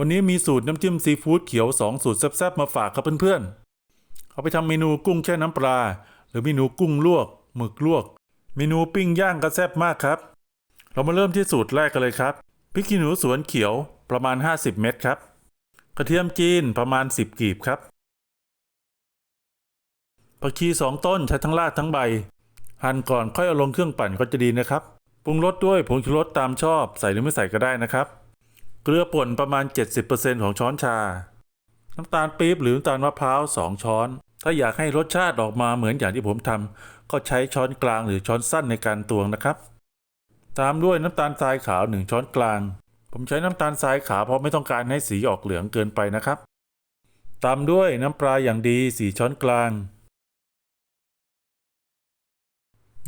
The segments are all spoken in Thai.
วันนี้มีสูตรน้ำจิ้มซีฟู้ดเขียว 2 สูตรแซ่บๆมาฝากครับเพื่อนๆ เอาไปทำเมนูกุ้งแช่น้ำปลา หรือเมนูกุ้งลวกหมึกลวก เมนูปิ้งย่างก็แซ่บมากครับ เรามาเริ่มที่สูตรแรกกันเลยครับพริกขี้หนูสวนเขียวประมาณ 50 เม็ดครับ กระเทียมจีนประมาณ 10 กีบครับผักชีสองต้นใช้ทั้งรากทั้งใบ หั่นก่อนค่อยเอาลงเครื่องปั่นก็จะดีนะครับ ปรุงรสด้วยผงชูรสตามชอบ ใส่หรือไม่ใส่ก็ได้นะครับ เกลือป่นประมาณ 70%ของช้อนชา น้ำตาลปี๊บหรือน้ำตาลมะพร้าว 2 ช้อน ถ้าอยากให้รสชาติออกมาเหมือนอย่างที่ผมทำก็ใช้ช้อนกลางหรือช้อนสั้นในการตวงนะครับ ตามด้วยน้ำตาลทรายขาว 1 ช้อนกลาง ผมใช้น้ำตาลทรายขาวเพราะไม่ต้องการให้สีออกเหลืองเกินไปนะครับ ตามด้วยน้ำปลาอย่างดี 4 ช้อนกลาง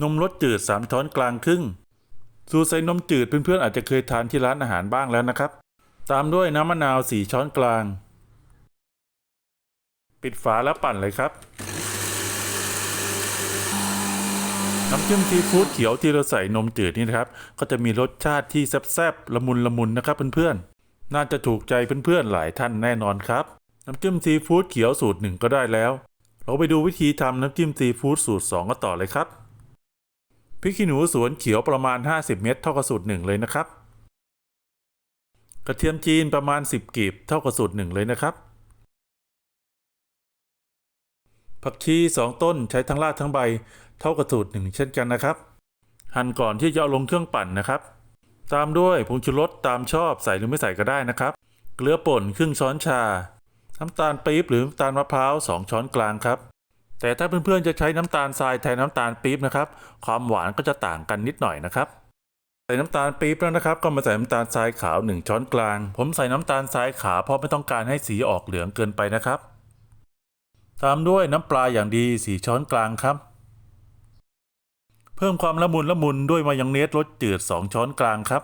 นมรสจืด 3 ช้อนกลางครึ่งสูตรใส่นมจืดเพื่อนๆอาจจะเคยทานที่ร้านอาหารบ้างแล้วนะครับ ตามด้วยน้ำมะนาว4ช้อนกลาง ปิดฝาแล้วปั่นเลยครับ น้ำจิ้มซีฟู้ดเขียวที่เราใส่นมจืดนี่นะครับ ก็จะมีรสชาติที่แซ่บๆละมุนละมุนนะครับเพื่อนๆ น่าจะถูกใจเพื่อนๆหลายท่านแน่นอนครับ น้ำจิ้มซีฟู้ดเขียวสูตรหนึ่งก็ได้แล้ว เราไปดูวิธีทำน้ำจิ้มซีฟู้ดสูตร 2ก็ต่อเลยครับพริกขี้หนูสวนเขียวประมาณ 50 เม็ดเท่ากับสูตรหนึ่งเลยนะครับ กระเทียมจีนประมาณ 10กีบเท่ากับสูตรหนึ่งเลยนะครับ ผักชี2ต้นใช้ทั้งรากทั้งใบ เท่ากับสูตรหนึ่งเช่นกันนะครับ หั่นก่อนที่จะเอาลงเครื่องปั่นนะครับ ตามด้วยผงชูรสตามชอบใส่หรือไม่ใส่ก็ได้นะครับ เกลือป่นครึ่งช้อนชา น้ำตาลปี๊บหรือน้ำตาลมะพร้าว2ช้อนกลางครับแต่ถ้าเพื่อนๆจะใช้น้ำตาลทรายแทนน้ำตาลปี๊บนะครับ ความหวานก็จะต่างกันนิดหน่อยนะครับ ใส่น้ำตาลปี๊บแล้วนะครับ ก็มาใส่น้ำตาลทรายขาว 1 ช้อนกลาง ผมใส่น้ำตาลทรายขาวเพราะไม่ต้องการให้สีออกเหลืองเกินไปนะครับ ตามด้วยน้ำปลาอย่างดี 4 ช้อนกลางครับ เพิ่มความละมุนละมุนด้วยมายองเนสรสจืด 2 ช้อนกลางครับ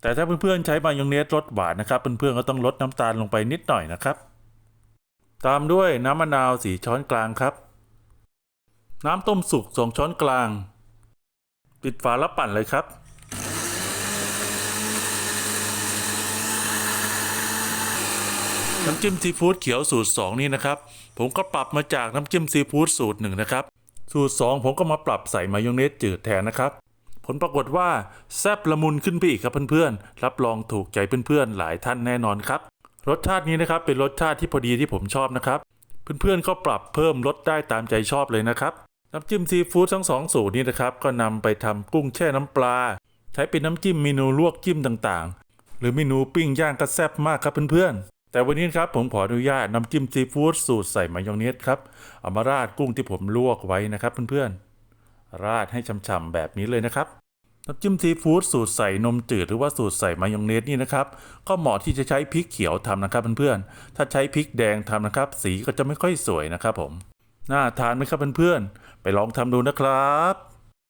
แต่ถ้าเพื่อนๆใช้มายองเนสรสหวานนะครับ เพื่อนๆก็ต้องลดน้ำตาลลงไปนิดหน่อยนะครับ ตามด้วยน้ำมะนาว 4 ช้อนกลางครับ น้ำต้มสุก 2 ช้อนกลาง ปิดฝาแล้วปั่นเลยครับ น้ำจิ้มซีฟู้ดเขียวสูตร 2 นี่นะครับ ผมก็ปรับมาจากน้ำจิ้มซีฟู้ดสูตร 1 นะครับ สูตร 2 ผมก็มาปรับใส่มายองเนสจืดแทนนะครับ ผลปรากฏว่าแซ่บละมุนขึ้นไปอีกครับเพื่อนๆ รับรองถูกใจเพื่อนๆ หลายท่านแน่นอนครับ รสชาตินี้นะครับเป็นรสชาติที่พอดีที่ผมชอบนะครับ เพื่อนๆก็ปรับเพิ่มรสได้ตามใจชอบเลยนะครับ น้ำจิ้มซีฟู้ดทั้งสองสูตรนี้นะครับ ก็นำไปทำกุ้งแช่น้ำปลา ใช้เป็นน้ำจิ้มเมนูลวกจิ้มต่างๆ หรือเมนูปิ้งย่างก็แซ่บมากครับเพื่อนๆ แต่วันนี้ครับผมขออนุญาตน้ำจิ้มซีฟู้ดสูตรใส่มายองเนสครับเอามาราดกุ้งที่ผมลวกไว้นะครับเพื่อนๆ ราดให้ฉ่ำๆแบบนี้เลยนะครับ น้ำจิ้มซีฟู้ดสูตรใส่นมจืดหรือว่าสูตรใส่มายองเนสนี่นะครับ ก็เหมาะที่จะใช้พริกเขียวทำนะครับเพื่อนๆ ถ้าใช้พริกแดงทำนะครับ สีก็จะไม่ค่อยสวยนะครับผม น่าทานไหมครับเพื่อนๆไปลองทำดูนะครับ